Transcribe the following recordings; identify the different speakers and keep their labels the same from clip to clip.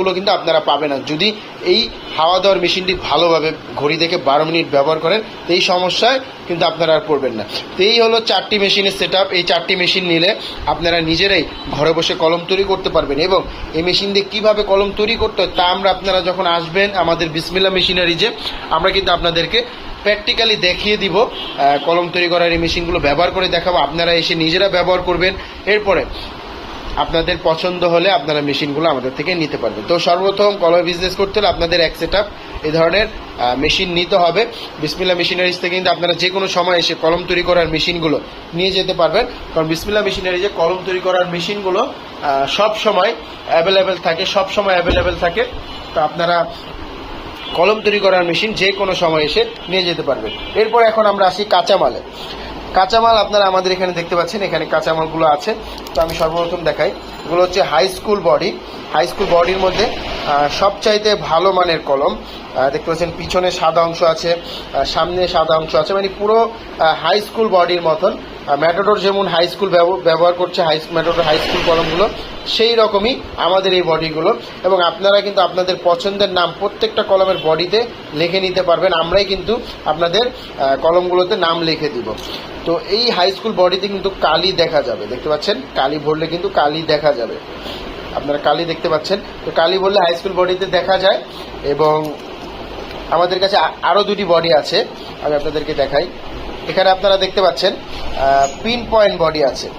Speaker 1: গুলো কিন্তু আপনারা পাবেন। না যদি এই হাওয়া দেওয়ার মেশিনটি ভালোভাবে ঘড়ি দেখে বারো মিনিট ব্যবহার করেন এই সমস্যায় কিন্তু আপনারা আর পড়বেন না। তো এই হলো চারটি মেশিনের সেট এই চারটি মেশিন নিলে আপনারা নিজেরাই ঘরে বসে কলম তৈরি করতে পারবেন এবং এই মেশিন দিয়ে কীভাবে কলম তৈরি করতে হয় তা আমরা আপনারা যখন আসবেন আমাদের বিসমিল্লা মেশিনারিজে আমরা কিন্তু আপনাদেরকে প্র্যাকটিক্যালি দেখিয়ে দিব কলম তৈরি করার এই মেশিনগুলো ব্যবহার করে দেখাবো। আপনারা এসে নিজেরা ব্যবহার করবেন। এরপরে আপনাদের পছন্দ হলে আপনারা মেশিনগুলো আমাদের থেকে নিতে পারবেন। তো সর্বপ্রথম কলম বিজনেস করতে হলে আপনাদের এক সেট এই ধরনের মেশিন নিতে হবে। বিসমিল্লা মেশিনারিজ থেকে কিন্তু আপনারা যে কোনো সময় এসে কলম তৈরি করার মেশিনগুলো নিয়ে যেতে পারবেন। কারণ বিসমিল্লা মেশিনারিজে কলম তৈরি করার মেশিনগুলো সব সময় অ্যাভেলেবেল থাকে, সব সময় অ্যাভেলেবেল থাকে। তো আপনারা কলম তৈরি করার মেশিন যে কোনো সময় এসে নিয়ে যেতে পারবেন। এরপর এখন আমরা আসি কাঁচামালে। কাঁচামাল আপনারা আমাদের এখানে দেখতে পাচ্ছেন, এখানে কাঁচামালগুলো আছে। তো আমি সর্বপ্রথম দেখাই, এগুলো হচ্ছে high school body high school বডির মধ্যে সব সবচাইতে ভালো মানের কলম দেখতে পাচ্ছেন পিছনে সাদা অংশ আছে সামনে সাদা অংশ আছে মানে পুরো হাই স্কুল বডির মতন। ম্যাটাডোর যেমন হাই স্কুল ব্যবহার করছে হাই ম্যাটাডোর হাই স্কুল কলমগুলো সেই রকমই আমাদের এই বডিগুলো। এবং আপনারা কিন্তু আপনাদের পছন্দের নাম প্রত্যেকটা কলমের বডিতে লিখে নিতে পারবেন। আমরাই কিন্তু আপনাদের কলমগুলোতে নাম লিখে দিব। তো এই হাই স্কুল বডিতে কিন্তু কালি দেখা যাবে। দেখতে পাচ্ছেন? কালি ভরলে কিন্তু কালি দেখা যাবে। আপনারা কালি দেখতে পাচ্ছেন? তো কালি বললে হাই স্কুল বডিতে দেখা যায় এবং আমাদের কাছে আ- আরও দুটি বডি আছে। আমি আপনাদেরকে দেখাই। এখানে আপনারা দেখতে পাচ্ছেন পিন পয়েন্ট বডি আছে।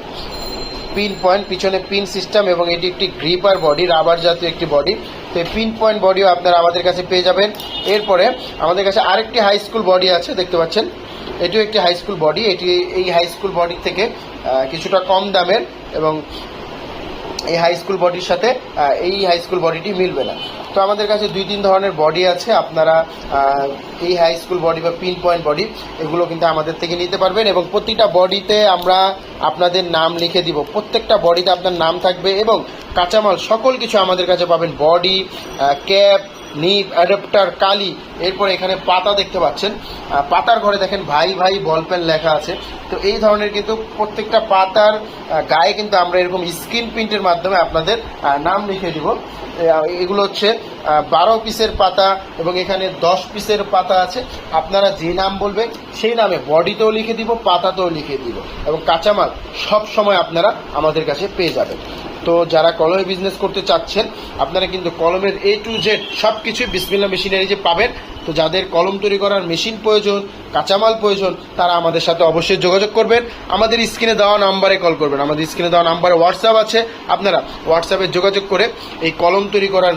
Speaker 1: পিন পয়েন্ট পিছনে পিন সিস্টেম এবং এটি একটি গ্রিপার বডি রাবার জাতীয় একটি বডি তো এই পিন পয়েন্ট বডিও আপনারা আমাদের কাছে পেয়ে যাবেন। এরপরে আমাদের কাছে আরেকটি হাই স্কুল বডি আছে, দেখতে পাচ্ছেন। এটিও একটি হাই স্কুল বডি এটি এই হাই স্কুল বডি থেকে কিছুটা কম দামের এবং এই হাই স্কুল বডির সাথে এই হাই স্কুল বডিটি মিলবে না। তো আমাদের কাছে দুই, তিন ধরনের বডি আছে। আপনারা এই হাই স্কুল বডি বা পিন পয়েন্ট বডি এগুলো কিন্তু আমাদের থেকে নিতে পারবেন এবং প্রতিটা বডিতে আমরা আপনাদের নাম লিখে দিব। প্রত্যেকটা বডিতে আপনার নাম থাকবে এবং কাঁচামাল, সকল কিছু আমাদের কাছে পাবেন। বডি ক্যাপ নিপ অ্যাডাপ্টার কালি। এরপর এখানে পাতা দেখতে পাচ্ছেন। পাতার ঘরে দেখেন ভাই ভাই বল পেন লেখা আছে। তো এই ধরনের কিন্তু প্রত্যেকটা পাতার গায়ে কিন্তু আমরা এরকম স্ক্রিন প্রিন্টের মাধ্যমে আপনাদের নাম লিখে দিব। এগুলো হচ্ছে বারো পিসের পাতা এবং এখানে দশ পিসের পাতা আছে। আপনারা যে নাম বলবেন, সেই নামে বডিতেও লিখে দিব, পাতাতেও লিখে দিব। এবং কাঁচামাল সব সময় আপনারা আমাদের কাছে পেয়ে যাবেন। তো যারা কলমে বিজনেস করতে চাচ্ছেন, আপনারা কিন্তু কলমের এ টু জেড সব কিছুই বিসমিল্লা মেশিনারি যে পাবেন। তো যাদের কলম তৈরি করার মেশিন প্রয়োজন, কাঁচামাল প্রয়োজন, তারা আমাদের সাথে অবশ্যই যোগাযোগ করবেন। আমাদের স্ক্রিনে দেওয়া নাম্বারে কল করবেন। আমাদের স্ক্রিনে দেওয়া নাম্বারে হোয়াটসঅ্যাপ আছে। আপনারা হোয়াটসঅ্যাপে যোগাযোগ করে এই কলম তৈরি করার